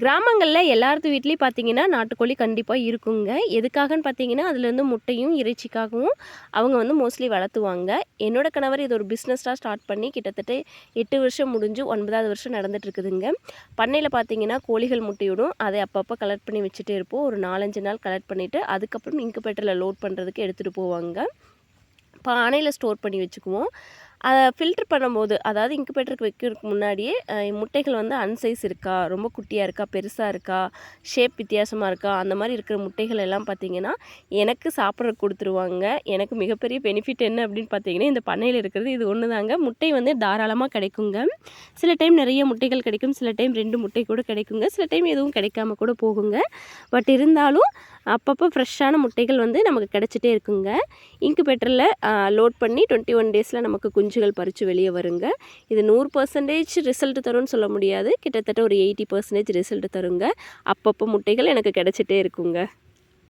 கிராமங்களில் எல்லாரது வீட்லேயும் பார்த்தீங்கன்னா நாட்டுக்கோழி கண்டிப்பாக இருக்குங்க. எதுக்காகன்னு பார்த்தீங்கன்னா அதுலேருந்து முட்டையும் இறைச்சிக்காகவும் அவங்க வந்து மோஸ்ட்லி வளர்த்துவாங்க. என்னோட கணவர் இது ஒரு பிஸ்னஸாக ஸ்டார்ட் பண்ணி கிட்டத்தட்ட எட்டு வருஷம் முடிஞ்சு ஒன்பதாவது வருஷம் நடந்துட்டுருக்குதுங்க பண்ணையில் பார்த்தீங்கன்னா கோழிகள் முட்டையிடும். அதை அப்பப்போ கலெக்ட் பண்ணி வச்சுட்டே இருப்போம். ஒரு நாலஞ்சு நாள் கலெக்ட் பண்ணிவிட்டு அதுக்கப்புறம் இன்குபேட்டரில் லோட் பண்ணுறதுக்கு எடுத்துகிட்டு போவாங்க. பானையில் ஸ்டோர் பண்ணி வச்சுக்குவோம். அதை ஃபில்டர் பண்ணும்போது அதாவது இன்குபேட்டருக்கு வைக்கிறதுக்கு முன்னாடியே முட்டைகள் வந்து அன்சைஸ் இருக்கா? ரொம்ப குட்டியாக இருக்கா? பெருசாக இருக்கா? ஷேப் வித்தியாசமாக இருக்கா? அந்த மாதிரி இருக்கிற முட்டைகள் எல்லாம் பார்த்தீங்கன்னா எனக்கு சாப்பிட்றதுக்கு கொடுத்துருவாங்க. எனக்கு மிகப்பெரிய பெனிஃபிட் என்ன அப்படின்னு பார்த்தீங்கன்னா இந்த பண்ணையில் இருக்கிறது இது ஒன்று தாங்க முட்டை வந்து தாராளமாக கிடைக்குங்க. சில டைம் நிறைய முட்டைகள் கிடைக்கும். சில டைம் ரெண்டு முட்டை கூட கிடைக்குங்க. சில டைம் எதுவும் கிடைக்காம கூட போகுங்க. பட் இருந்தாலும் அப்பப்போ ஃப்ரெஷ்ஷான முட்டைகள் வந்து நமக்கு கிடச்சிட்டே இருக்குங்க. இன்குபேட்டரில் லோட் பண்ணி டுவெண்ட்டி ஒன் டேஸில் நமக்கு குஞ்சுகள் பறித்து வெளியே வருங்க. இது நூறு பர்சன்டேஜ் ரிசல்ட் தரும்னு சொல்ல முடியாது. கிட்டத்தட்ட ஒரு எயிட்டி பர்சன்டேஜ் ரிசல்ட் தருங்க. அப்பப்போ முட்டைகள் எனக்கு கிடச்சிட்டே இருக்குங்க.